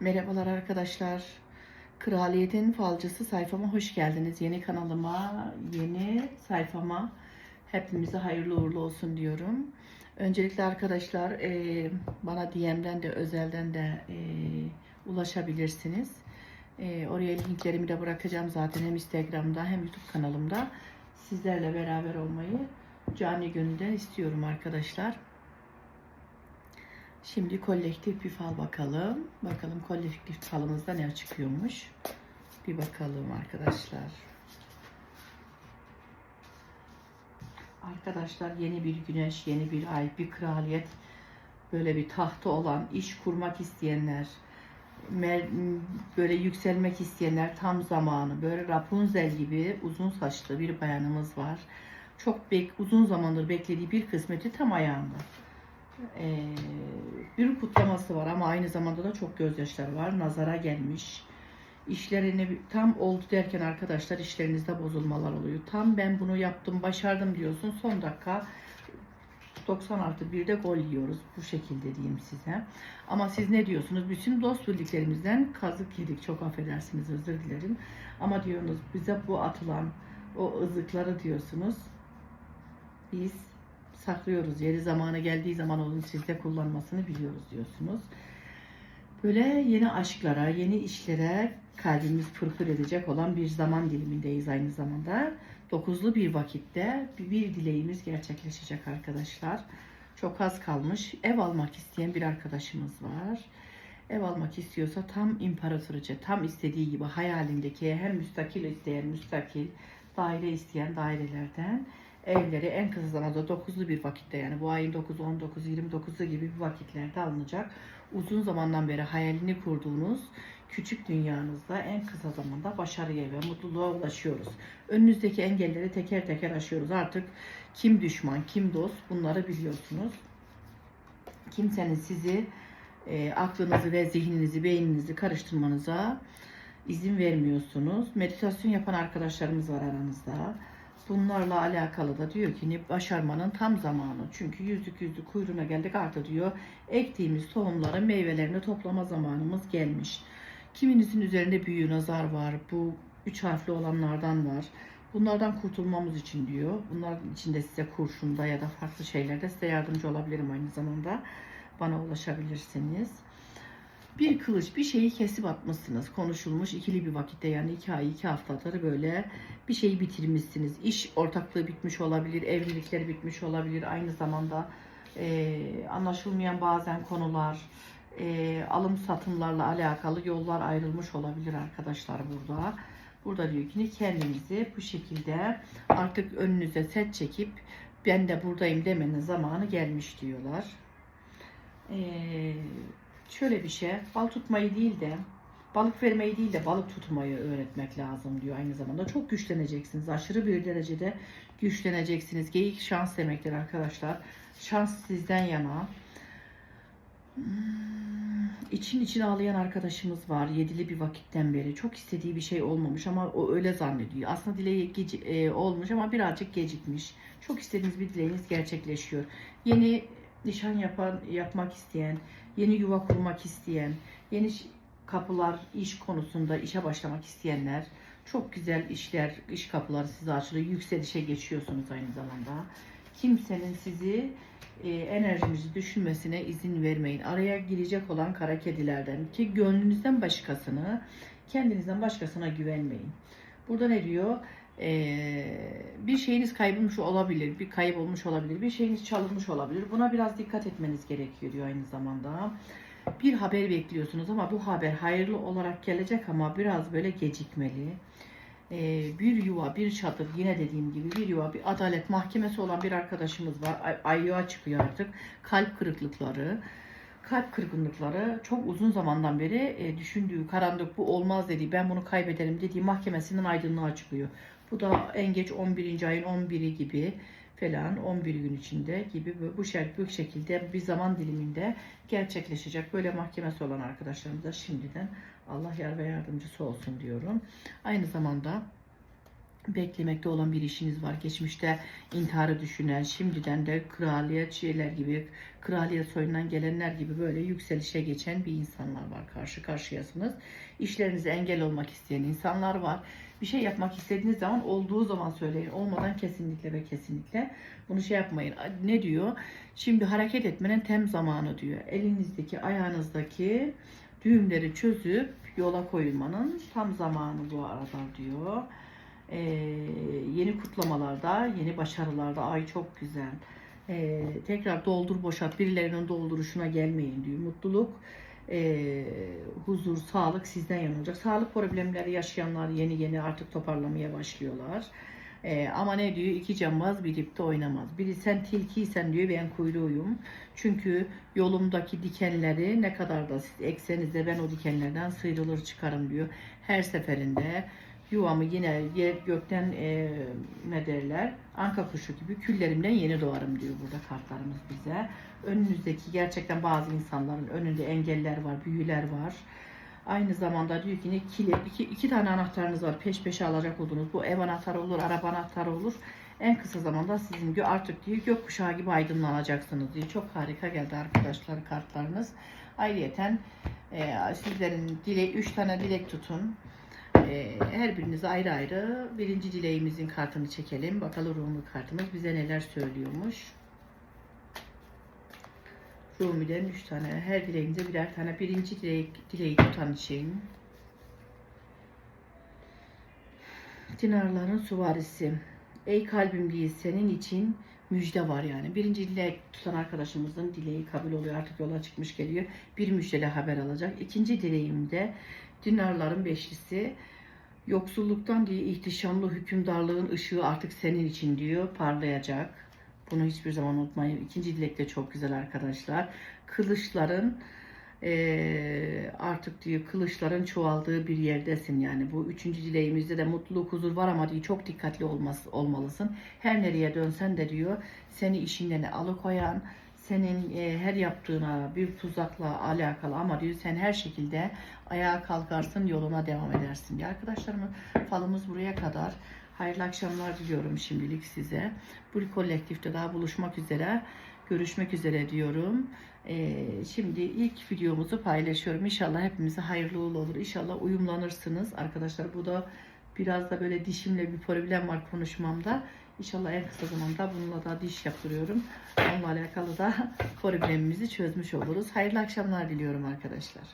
Merhabalar arkadaşlar. Kraliyetin Falcısı sayfama hoş geldiniz. Yeni kanalıma, yeni sayfama hepimize hayırlı uğurlu olsun diyorum. Öncelikle arkadaşlar e, bana DM'den de özelden de e, ulaşabilirsiniz. E, oraya linklerimi de bırakacağım zaten hem Instagram'da hem YouTube kanalımda. Sizlerle beraber olmayı canı gönülden istiyorum arkadaşlar. Şimdi kolektif bir fal bakalım. Bakalım kolektif falımızda ne çıkıyormuş. Bir bakalım arkadaşlar. Arkadaşlar yeni bir güneş, yeni bir ay, bir kraliyet, böyle bir tahtı olan, iş kurmak isteyenler, böyle yükselmek isteyenler tam zamanı. Böyle Rapunzel gibi uzun saçlı bir bayanımız var. Çok bek uzun zamandır beklediği bir kısmeti tam ayağında. Ee, bir kutlaması var ama aynı zamanda da çok gözyaşları var. Nazara gelmiş. İşlerini tam oldu derken arkadaşlar işlerinizde bozulmalar oluyor. Tam ben bunu yaptım, başardım diyorsun. Son dakika 90 artı 1'de gol yiyoruz. Bu şekilde diyeyim size. Ama siz ne diyorsunuz? Bütün dost bildiklerimizden kazık yedik. Çok affedersiniz özür dilerim. Ama diyorsunuz bize bu atılan o ızıkları diyorsunuz. Biz saklıyoruz. Yeri zamanı geldiği zaman onun sizde kullanmasını biliyoruz diyorsunuz. Böyle yeni aşklara, yeni işlere kalbimiz pırpır edecek olan bir zaman dilimindeyiz aynı zamanda. Dokuzlu bir vakitte bir, dileğimiz gerçekleşecek arkadaşlar. Çok az kalmış. Ev almak isteyen bir arkadaşımız var. Ev almak istiyorsa tam imparatoriçe, tam istediği gibi hayalindeki hem müstakil isteyen müstakil, daire isteyen dairelerden evleri en kısa zamanda 9'lu bir vakitte yani bu ayın 9, 19, 29'u gibi bir vakitlerde alınacak. Uzun zamandan beri hayalini kurduğunuz küçük dünyanızda en kısa zamanda başarıya ve mutluluğa ulaşıyoruz. Önünüzdeki engelleri teker teker aşıyoruz. Artık kim düşman, kim dost bunları biliyorsunuz. Kimsenin sizi e, aklınızı ve zihninizi, beyninizi karıştırmanıza izin vermiyorsunuz. Meditasyon yapan arkadaşlarımız var aranızda. Bunlarla alakalı da diyor ki başarmanın tam zamanı. Çünkü yüzlük yüzlük kuyruğuna geldik artık diyor. Ektiğimiz tohumların meyvelerini toplama zamanımız gelmiş. Kiminizin üzerinde büyü nazar var. Bu üç harfli olanlardan var. Bunlardan kurtulmamız için diyor. Bunların içinde size kurşunda ya da farklı şeylerde size yardımcı olabilirim aynı zamanda. Bana ulaşabilirsiniz. Bir kılıç bir şeyi kesip atmışsınız. Konuşulmuş ikili bir vakitte yani iki ay iki haftadır böyle bir şeyi bitirmişsiniz. İş ortaklığı bitmiş olabilir, evlilikleri bitmiş olabilir. Aynı zamanda e, anlaşılmayan bazen konular, e, alım satımlarla alakalı yollar ayrılmış olabilir arkadaşlar burada. Burada diyor ki kendinizi bu şekilde artık önünüze set çekip ben de buradayım demenin zamanı gelmiş diyorlar. Eee şöyle bir şey, bal tutmayı değil de balık vermeyi değil de balık tutmayı öğretmek lazım diyor aynı zamanda. Çok güçleneceksiniz. Aşırı bir derecede güçleneceksiniz. Geyik şans demektir arkadaşlar. Şans sizden yana. Hmm, İçin için ağlayan arkadaşımız var. Yedili bir vakitten beri. Çok istediği bir şey olmamış ama o öyle zannediyor. Aslında dileği e, olmuş ama birazcık gecikmiş. Çok istediğiniz bir dileğiniz gerçekleşiyor. Yeni nişan yapan yapmak isteyen, yeni yuva kurmak isteyen, yeni kapılar, iş konusunda işe başlamak isteyenler, çok güzel işler, iş kapıları size açılıyor. Yükselişe geçiyorsunuz aynı zamanda. Kimsenin sizi e, enerjinizi düşünmesine izin vermeyin. Araya girecek olan kara kedilerden ki gönlünüzden başkasını, kendinizden başkasına güvenmeyin. Burada ne diyor? Ee, bir şeyiniz kaybolmuş olabilir, bir kayıp olmuş olabilir, bir şeyiniz çalınmış olabilir. Buna biraz dikkat etmeniz gerekiyor diyor aynı zamanda. Bir haber bekliyorsunuz ama bu haber hayırlı olarak gelecek ama biraz böyle gecikmeli. Ee, bir yuva, bir çadır yine dediğim gibi bir yuva, bir adalet mahkemesi olan bir arkadaşımız var. Ay, ayyuğa çıkıyor artık. Kalp kırıklıkları, kalp kırgınlıkları çok uzun zamandan beri e, düşündüğü, karanlık bu olmaz dediği, ben bunu kaybederim dediği mahkemesinden aydınlığa çıkıyor. Bu da en geç 11. ayın 11'i gibi falan 11 gün içinde gibi bu, bu şekilde bir zaman diliminde gerçekleşecek. Böyle mahkemesi olan arkadaşlarımıza şimdiden Allah yar ve yardımcısı olsun diyorum. Aynı zamanda beklemekte olan bir işiniz var. Geçmişte intiharı düşünen, şimdiden de kraliyet şeyler gibi, kraliyet soyundan gelenler gibi böyle yükselişe geçen bir insanlar var. Karşı karşıyasınız. İşlerinize engel olmak isteyen insanlar var. Bir şey yapmak istediğiniz zaman olduğu zaman söyleyin. Olmadan kesinlikle ve kesinlikle bunu şey yapmayın. Ne diyor? Şimdi hareket etmenin tem zamanı diyor. Elinizdeki, ayağınızdaki düğümleri çözüp yola koyulmanın tam zamanı bu arada diyor. Ee, yeni kutlamalarda, yeni başarılarda ay çok güzel. Ee, tekrar doldur boşalt birilerinin dolduruşuna gelmeyin diyor. Mutluluk, ee, huzur, sağlık sizden yana olacak. Sağlık problemleri yaşayanlar yeni yeni artık toparlamaya başlıyorlar. Ee, ama ne diyor? İki cambaz bir ipte oynamaz. Biri sen tilkiysen diyor ben kuyruğuyum. Çünkü yolumdaki dikenleri ne kadar da siz eksenizde ben o dikenlerden sıyrılır çıkarım diyor. Her seferinde yuvamı yine yer gökten e, ne derler anka kuşu gibi küllerimden yeni doğarım diyor burada kartlarımız bize. Önünüzdeki gerçekten bazı insanların önünde engeller var, büyüler var. Aynı zamanda diyor ki ne kilit iki, iki tane anahtarınız var peş peşe alacak olduğunuz. Bu ev anahtarı olur, araba anahtarı olur. En kısa zamanda sizin gö artık diyor gökkuşağı gibi aydınlanacaksınız diyor. Çok harika geldi arkadaşlar kartlarınız. Ayrıyeten e, sizlerin dile üç tane dilek tutun. E, her biriniz ayrı ayrı birinci dileğimizin kartını çekelim. Bakalım Rumi kartımız bize neler söylüyormuş. Rumi'den 3 tane. Her dileğimize birer tane. Birinci dilek, dileği tutan için. Dinarların suvarisi. Ey kalbim değil senin için müjde var yani. Birinci dilek tutan arkadaşımızın dileği kabul oluyor. Artık yola çıkmış geliyor. Bir müjdeli haber alacak. İkinci dileğimde dinarların beşlisi. Yoksulluktan diye ihtişamlı hükümdarlığın ışığı artık senin için diyor parlayacak. Bunu hiçbir zaman unutmayın. İkinci dilek de çok güzel arkadaşlar. Kılıçların eee, artık diyor kılıçların çoğaldığı bir yerdesin yani. Bu üçüncü dileğimizde de mutluluk, huzur var ama diyor çok dikkatli olmaz, olmalısın. Her nereye dönsen de diyor seni işinden alıkoyan, senin e, her yaptığına bir tuzakla alakalı ama diyor sen her şekilde ayağa kalkarsın yoluna devam edersin diye. Arkadaşlarımın falımız buraya kadar. Hayırlı akşamlar diliyorum şimdilik size. Bu kolektifte daha buluşmak üzere. Görüşmek üzere diyorum. Ee, şimdi ilk videomuzu paylaşıyorum. İnşallah hepimize hayırlı olur. İnşallah uyumlanırsınız. Arkadaşlar bu da biraz da böyle dişimle bir problem var konuşmamda. İnşallah en kısa zamanda bununla da diş yaptırıyorum. Onunla alakalı da problemimizi çözmüş oluruz. Hayırlı akşamlar diliyorum arkadaşlar.